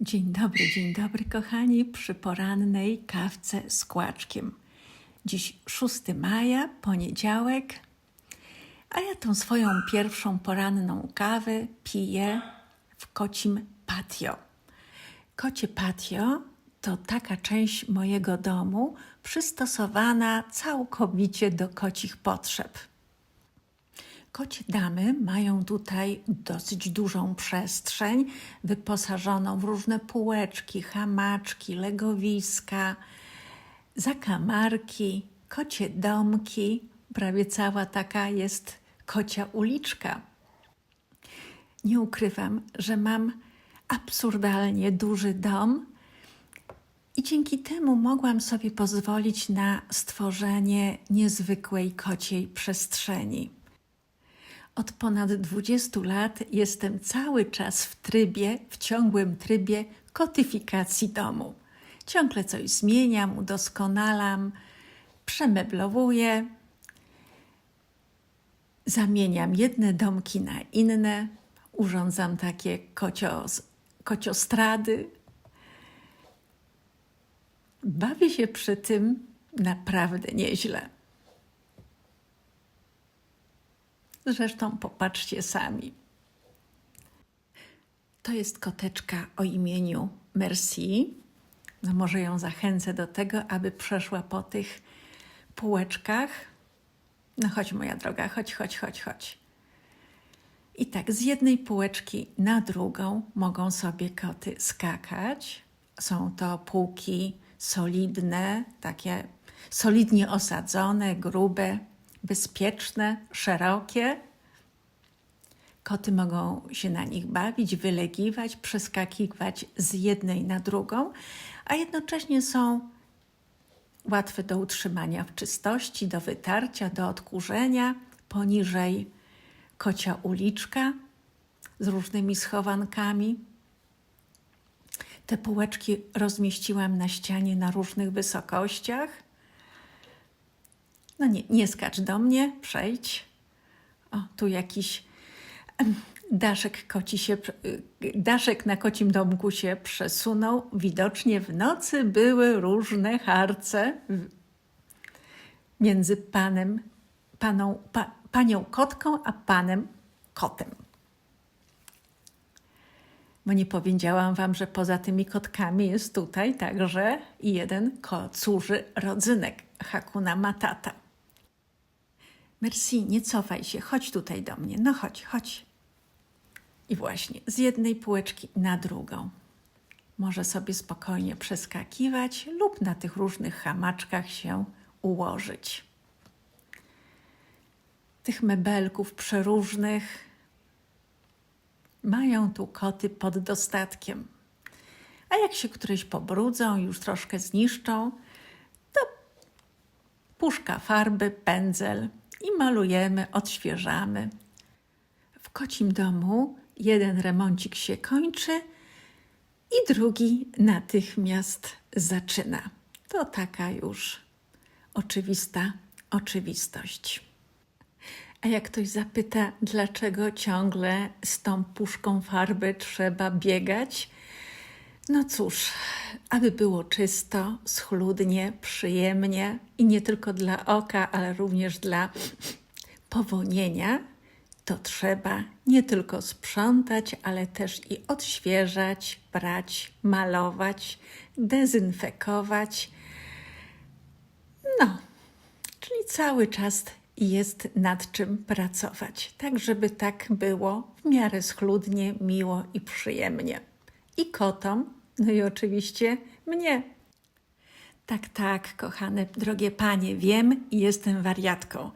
Dzień dobry, dzień dobry, kochani, przy porannej kawce z kłaczkiem. Dziś 6 maja, poniedziałek, a ja tą swoją pierwszą poranną kawę piję w kocim patio. Kocie patio to taka część mojego domu przystosowana całkowicie do kocich potrzeb. Kocie damy mają tutaj dosyć dużą przestrzeń, wyposażoną w różne półeczki, hamaczki, legowiska, zakamarki, kocie domki. Prawie cała taka jest kocia uliczka. Nie ukrywam, że mam absurdalnie duży dom i dzięki temu mogłam sobie pozwolić na stworzenie niezwykłej kociej przestrzeni. Od ponad 20 lat jestem cały czas w trybie, w ciągłym trybie kotyfikacji domu. Ciągle coś zmieniam, udoskonalam, przemeblowuję, zamieniam jedne domki na inne, urządzam takie kocios, kociostrady. Bawię się przy tym naprawdę nieźle. Zresztą popatrzcie sami. To jest koteczka o imieniu Merci. No może ją zachęcę do tego, aby przeszła po tych półeczkach. No chodź, moja droga, chodź, chodź, chodź, chodź. I tak z jednej półeczki na drugą mogą sobie koty skakać. Są to półki solidne, takie solidnie osadzone, grube, bezpieczne, szerokie. Koty mogą się na nich bawić, wylegiwać, przeskakiwać z jednej na drugą, a jednocześnie są łatwe do utrzymania w czystości, do wytarcia, do odkurzenia. Poniżej kocia uliczka z różnymi schowankami. Te półeczki rozmieściłam na ścianie na różnych wysokościach. No nie, nie skacz do mnie, przejdź. O, tu jakiś daszek, koci się, y, daszek na kocim domku się przesunął. Widocznie w nocy były różne harce między panem, paną, pa, panią kotką, a panem kotem. Bo nie powiedziałam wam, że poza tymi kotkami jest tutaj także jeden kocuży rodzynek Hakuna Matata. Merci, nie cofaj się, chodź tutaj do mnie. No chodź, chodź. I właśnie z jednej półeczki na drugą. Może sobie spokojnie przeskakiwać lub na tych różnych hamaczkach się ułożyć. Tych mebelków przeróżnych mają tu koty pod dostatkiem. A jak się któreś pobrudzą, już troszkę zniszczą, to puszka farby, pędzel i malujemy, odświeżamy. W kocim domu jeden remoncik się kończy i drugi natychmiast zaczyna. To taka już oczywista oczywistość. A jak ktoś zapyta, dlaczego ciągle z tą puszką farby trzeba biegać, no cóż, aby było czysto, schludnie, przyjemnie i nie tylko dla oka, ale również dla powonienia, to trzeba nie tylko sprzątać, ale też i odświeżać, brać, malować, dezynfekować. No, czyli cały czas jest nad czym pracować, tak żeby tak było w miarę schludnie, miło i przyjemnie. I kotom, no i oczywiście mnie. Tak, tak, kochane, drogie panie, wiem i jestem wariatką.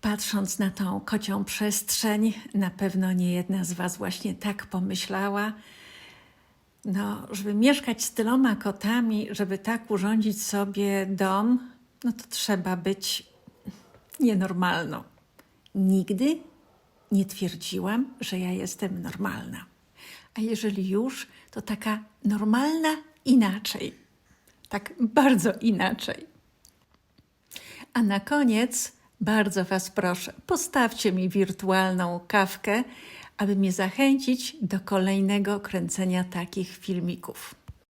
Patrząc na tą kocią przestrzeń, na pewno nie jedna z Was właśnie tak pomyślała. No, żeby mieszkać z tyloma kotami, żeby tak urządzić sobie dom, no to trzeba być nienormalną. Nigdy nie twierdziłam, że ja jestem normalna. A jeżeli już, to taka normalna inaczej. Tak bardzo inaczej. A na koniec bardzo Was proszę, postawcie mi wirtualną kawkę aby mnie zachęcić do kolejnego kręcenia takich filmików.